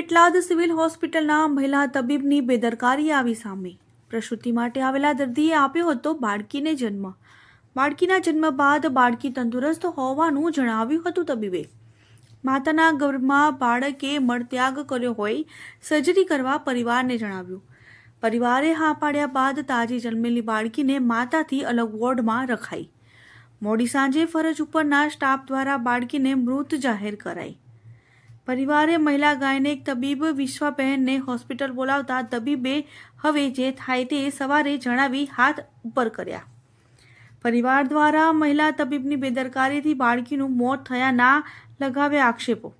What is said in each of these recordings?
Petlad civil હોસ્પિટલના મહિલા તબીબની બેદરકારી આવી સામે. પ્રસૂતિ માટે આવેલા દર્દીએ આપ્યો હતો બાળકીને જન્મ. બાળકીના જન્મ બાદ બાળકી તંદુરસ્ત હોવાનું જણાવ્યું હતું તબીબે. માતાના ગર્ભમાં બાળકે મળત્યાગ કર્યો હોય, સર્જરી કરવા પરિવારને જણાવ્યું. પરિવારે હા પાડ્યા બાદ તાજી જન્મેલી બાળકીને માતાથી અલગ વોર્ડમાં રખાઈ. મોડી સાંજે ફરજ ઉપરના સ્ટાફ દ્વારા બાળકીને મૃત જાહેર કરાઈ. પરિવારે મહિલા ગાયનેક તબીબ વિશ્વાબહેનને હોસ્પિટલ બોલાવતા તબીબે હવે જે થાય તે સવારે જણાવી હાથ ઉપર કર્યા. પરિવાર દ્વારા મહિલા તબીબની બેદરકારીથી બાળકીનું મોત થયા ના લગાવ્યા આક્ષેપો.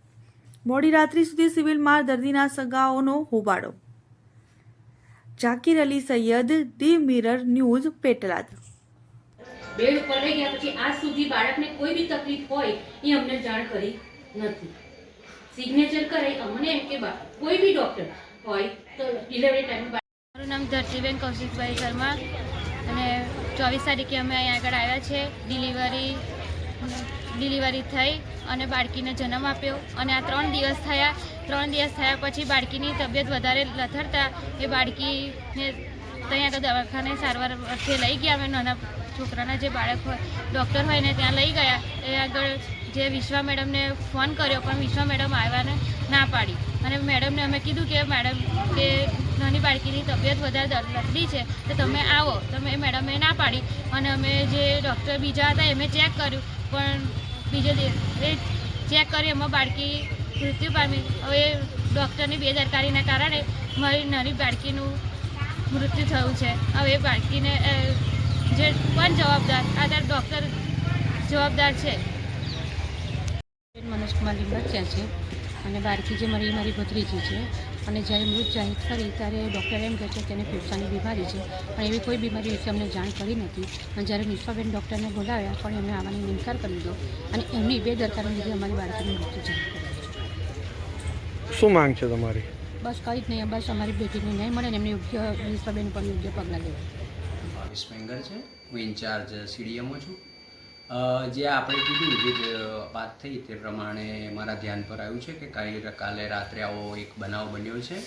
મોડી રાત્રિ સુધી સિવિલમાં દર્દીના સગાઓનો હોબાળો. Zakir Ali Syed, the mirror news, Petlad. Bed ઉપર લઈ ગયા પછી આજ સુધી બાળકને કોઈ બી તકલીફ હોય એ અમને જાણ કરી નથી. સિગ્નેચર કરે અમને કે કોઈ બી ડોક્ટર હોય તો ડિલિવરી ટાઈમ મારું નામ ધરતીબેન કૌશિકભાઈ શર્મા અને ચોવીસ તારીખે અમે અહીં આગળ આવ્યા છે. ડિલિવરી ડિલિવરી થઈ અને બાળકીને જન્મ આપ્યો. અને આ ત્રણ દિવસ થયા. ત્રણ દિવસ થયા પછી બાળકીની તબિયત વધારે લથડતા એ બાળકીને ત્યાં આગળ દવાખાને સારવાર અર્થે લઈ ગયા. અમે નાના છોકરાના જે બાળક હોય ડૉક્ટર હોય ને ત્યાં લઈ ગયા. એ આગળ જે વિશ્વા મેડમને ફોન કર્યો, પણ વિશ્વા મેડમ આવ્યાને ના પાડી. અને મેડમને અમે કીધું કે મેડમ, કે નાની બાળકીની તબિયત વધારે લથડી છે, તો તમે આવો. તમે મેડમે ના પાડી. અને અમે જે ડૉક્ટર બીજા હતા, એમે ચેક કર્યું. પણ બીજે એ ચેક કરી, એમાં બાળકી મૃત્યુ પામી. હવે ડૉક્ટરની બેદરકારીના કારણે મારી નાની બાળકીનું મૃત્યુ થયું છે. હવે બાળકીને જે પણ જવાબદાર, આ ડૉક્ટર જવાબદાર છે. મનોજ કુમાર લીંબચ્યા છે અને બાળકી જે મારી મારી ભત્રીજી છે. અને જ્યારે મૃત જાહેર કરી ત્યારે ડૉક્ટર એમ કહે છે કે એને ફેફસાની બીમારી છે. પણ એવી કોઈ બીમારી વિશે અમને જાણ કરી નથી. અને જ્યારે નિષ્ફાબેન ડૉક્ટરને બોલાવ્યા પણ એમણે આવવાની ઇનકાર કરી દીધો અને એમની બેદરકારીને લીધે અમારી બાળકીનું મૃત્યુ જાહેર કર્યું શું માંગ છે તમારી? બસ કંઈ જ નહીં બસ અમારી બેટીને ન્યાય મળે ને એમને યોગ્ય નિષ્ફાબેન પણ યોગ્ય પગલાં લેવા છે. હું ઇન્ચાર્જ સીડીએમઓ છું. જે આપણે કીધું જે વાત થઈ તે પ્રમાણે મારા ધ્યાન પર આવ્યું છે કે કાલે કાલે રાત્રે આવો એક બનાવ બન્યો છે.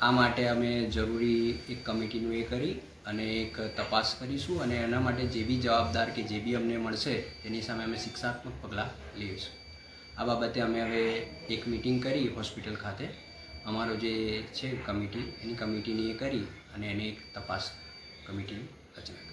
આ માટે અમે જરૂરી એક કમિટીનું એ કરી અને એક તપાસ કરીશું અને એના માટે જે બી જવાબદાર કે જે બી અમને મળશે તેની સામે અમે શિક્ષાત્મક પગલાં લઈશું. આ બાબતે અમે હવે એક મિટિંગ કરી હોસ્પિટલ ખાતે. અમારો જે છે કમિટી, એની કમિટીની એ કરી અને એની એક તપાસ કમિટીની રચના કરી.